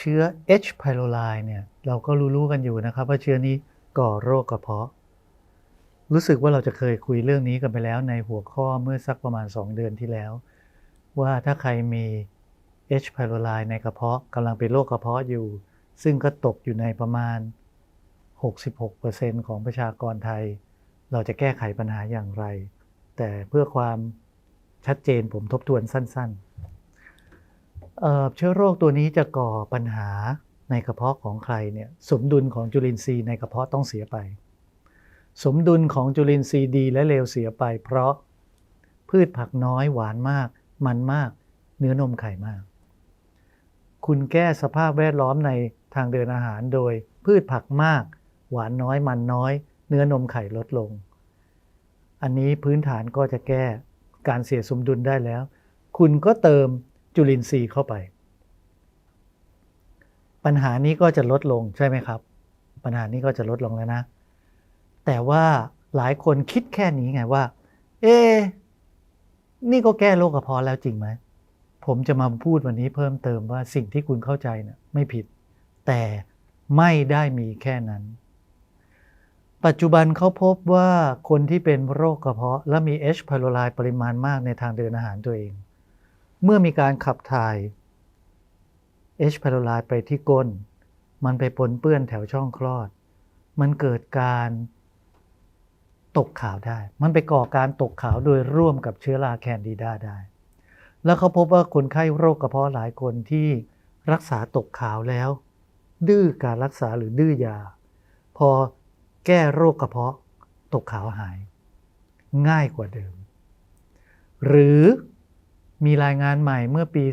เชื้อ H. pylori เนี่ยเราก็รู้ๆกันอยู่นะครับ ว่าเชื้อนี้ก่อโรคกระเพาะ รู้สึกว่าเราจะเคยคุยเรื่องนี้กันไปแล้วในหัวข้อเมื่อสักประมาณ 2 เดือนที่แล้ว ว่าถ้าใครมี H. pylori ในกระเพาะกำลังเป็นโรคกระเพาะอยู่ ซึ่งก็ตกอยู่ในประมาณ 66%ของประชากรไทย เราจะแก้ไขปัญหาอย่างไร แต่เพื่อความชัดเจนผมทบทวนสั้น ๆ เชื้อโรคตัวนี้จะก่อปัญหาในกระเพาะของใครเนี่ยสมดุลของจุลินทรีย์ในกระเพาะต้องเสียไป สมดุลของจุลินทรีย์ดีและเลวเสียไป เพราะพืชผักน้อยหวานมาก มันมาก เนื้อนมไข่มาก คุณแก้สภาพแวดล้อมในทางเดินอาหารโดย พืชผักมาก หวานน้อยมันน้อย เนื้อนมไข่ลดลง อันนี้พื้นฐานก็จะแก้การเสียสมดุลได้แล้ว คุณก็เติม จุลินทรีย์เข้าไป ปัญหานี้ก็จะลดลงใช่ไหมครับ ปัญหานี้ก็จะลดลงแล้วนะ แต่ว่าหลายคนคิดแค่นี้ไงว่า เอ๊นี่ก็แก้โรคกระเพาะแล้วจริงไหม ผมจะมาพูดวันนี้เพิ่มเติมว่าสิ่งที่คุณเข้าใจนะ่ะไม่ผิด แต่ไม่ได้มีแค่นั้น ปัจจุบันเขาพบว่าคนที่เป็นโรคกระเพาะ และมี H. pylori ปริมาณมากในทางเดินอาหารตัวเอง เมื่อมีการขับถ่าย H. pylori ไปที่ก้น มันไปปนเปื้อนแถวช่องคลอด มันเกิดการตกขาวได้ มันไปก่อการตกขาวโดยร่วมกับเชื้อราแคนดิดาได้ แล้วเขาพบว่าคนไข้โรคกระเพาะหลายคนที่รักษาตกขาวแล้ว ดื้อการรักษาหรือดื้อยา พอแก้โรคกระเพาะตกขาวหาย ง่ายกว่าเดิม หรือ มีรายงานใหม่เมื่อปี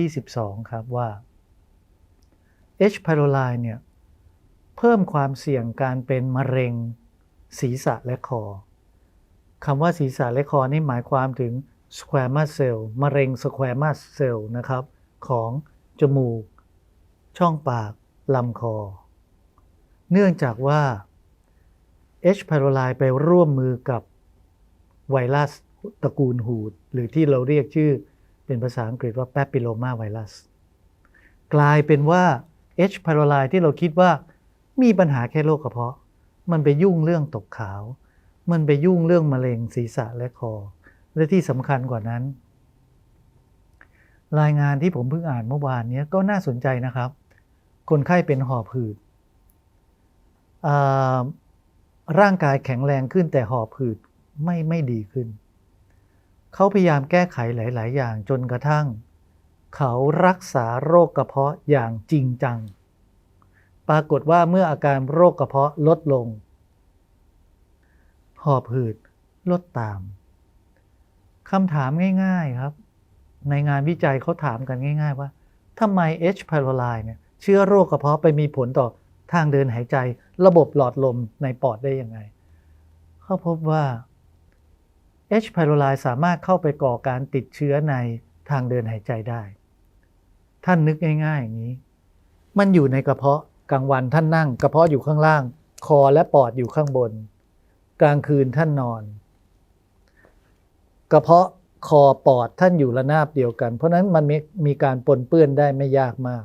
2022 ครับว่า H. pylori เนี่ยเพิ่มความเสี่ยงการเป็นมะเร็ง ศีรษะและคอคำว่าศีรษะและคอนี่หมายความถึง squamous cell มะเร็ง squamous cell นะครับ ของจมูก ช่องปาก ลำคอ เนื่องจากว่า H. pylori ไปร่วมมือกับไวรัส ตระกูลหูด หรือที่เราเรียกชื่อเป็นภาษาอังกฤษว่า papilloma virus กลายเป็นว่า H. pylori ที่เราคิดว่ามีปัญหาแค่โรคกระเพาะ มันไปยุ่งเรื่องตกขาว มันไปยุ่งเรื่องมะเร็งศีรษะและคอ และที่สำคัญกว่านั้น รายงานที่ผมเพิ่งอ่านเมื่อวานนี้ก็น่าสนใจนะครับ คนไข้เป็นหอบหืดร่างกายแข็งแรงขึ้นแต่หอบหืดไม่ไม่ดีขึ้น เขาพยายามแก้ไขหลาย ๆ อย่างจนกระทั่ง เขารักษาโรคกระเพาะอย่างจริงจัง ปรากฏว่าเมื่ออาการโรคกระเพาะลดลง หอบหืดลดตามคำถามง่าย ๆ ครับ ในงานวิจัยเขาถามกันง่าย ๆ ว่าทำไม H. pylori เนี่ยเชื้อโรคกระเพาะไปมีผลต่อทางเดินหายใจ ระบบหลอดลมในปอดได้ยังไงเขาพบว่า H. pylori สามารถเข้าไปก่อการติดเชื้อในทางเดินหายใจได้ ท่านนึกง่ายๆอย่างนี้ มันอยู่ในกระเพาะกลางวันท่านนั่ง กระเพาะอยู่ข้างล่าง คอและปอดอยู่ข้างบน กลางคืนท่านนอน กระเพาะคอปอดท่านอยู่ระนาบเดียวกัน เพราะนั้นมันมีการปนเปื้อนได้ไม่ยากมาก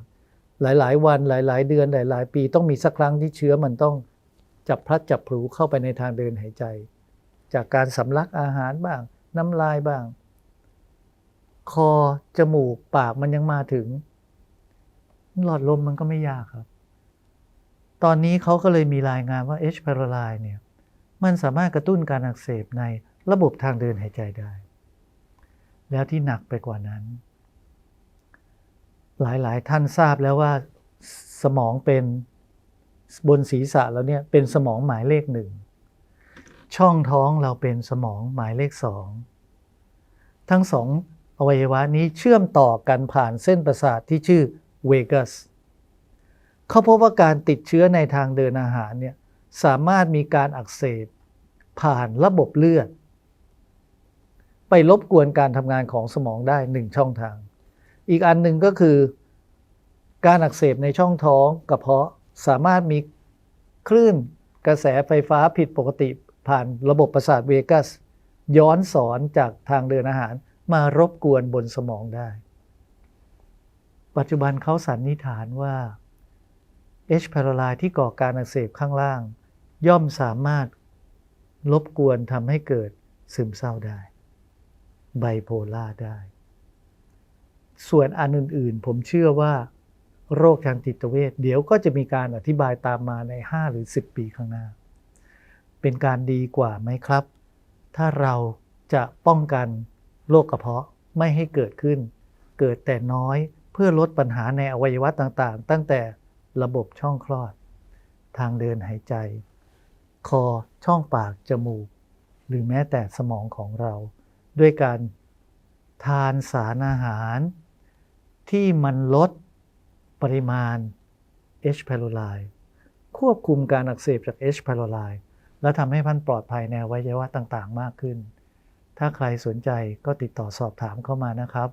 หลายๆ วันหลาย ๆ เดือนหลาย ๆ ปีต้องมีสักครั้งที่เชื้อมันต้องจับพลัดจับผลูเข้าไปในทางเดินหายใจ จากการสำลักอาหารบ้าง น้ำลายบ้าง คอจมูกปากมันยังมาถึง หลอดลมมันก็ไม่ยากครับ ตอนนี้เขาก็เลยมีรายงานว่า H. pylori เนี่ยมันสามารถกระตุ้นการอักเสบในระบบทางเดินหายใจได้ แล้วที่หนักไปกว่านั้น หลายๆ ท่านทราบแล้วว่าสมองเป็นบนศีรษะแล้วเนี่ยเป็นสมองหมายเลขหนึ่ง ช่องท้องเราเป็นสมองหมายเลขสองทั้งสองอวัยวะนี้เชื่อมต่อกันผ่านเส้นประสาทที่ชื่อเวกัสเขาพบว่าการติดเชื้อในทางเดินอาหารเนี่ยสามารถมีการอักเสบ ผ่านระบบเลือด ไปรบกวนการทำงานของสมองได้หนึ่งช่องทาง อีกอันหนึ่งก็คือ การอักเสบในช่องท้องกระเพาะสามารถมีคลื่นกระแสไฟฟ้าผิดปกติ ผ่านระบบประสาทเวกัส ย้อนสอนจากทางเดินอาหารมารบกวนบนสมองได้ ปัจจุบันเขาสันนิษฐานว่า H. pylori ที่ก่อการอักเสบข้างล่าง ย่อมสามารถรบกวนทำให้เกิดซึมเศร้าได้ ไบโพล่าได้ ส่วนอันอื่นๆ ผมเชื่อว่า โรคทางจิตเวชเดี๋ยวก็จะมีการอธิบายตามมาใน 5 หรือ 10 ปีข้างหน้า เป็นการดีกว่าไหมครับ ถ้าเราจะป้องกันโรคกระเพาะไม่ให้เกิดขึ้น เกิดแต่น้อยเพื่อลดปัญหาในอวัยวะต่างๆ ตั้งแต่ระบบช่องคลอด ทางเดินหายใจ คอช่องปากจมูก หรือแม้แต่สมองของเรา ด้วยการทานสารอาหาร ที่มันลดปริมาณ H. pylori ควบคุมการอักเสบจาก H. pylori และทำให้พันปลอดภัยในอวัยวะต่างๆ มากขึ้น ถ้าใครสนใจก็ติดต่อสอบถามเข้ามานะครับ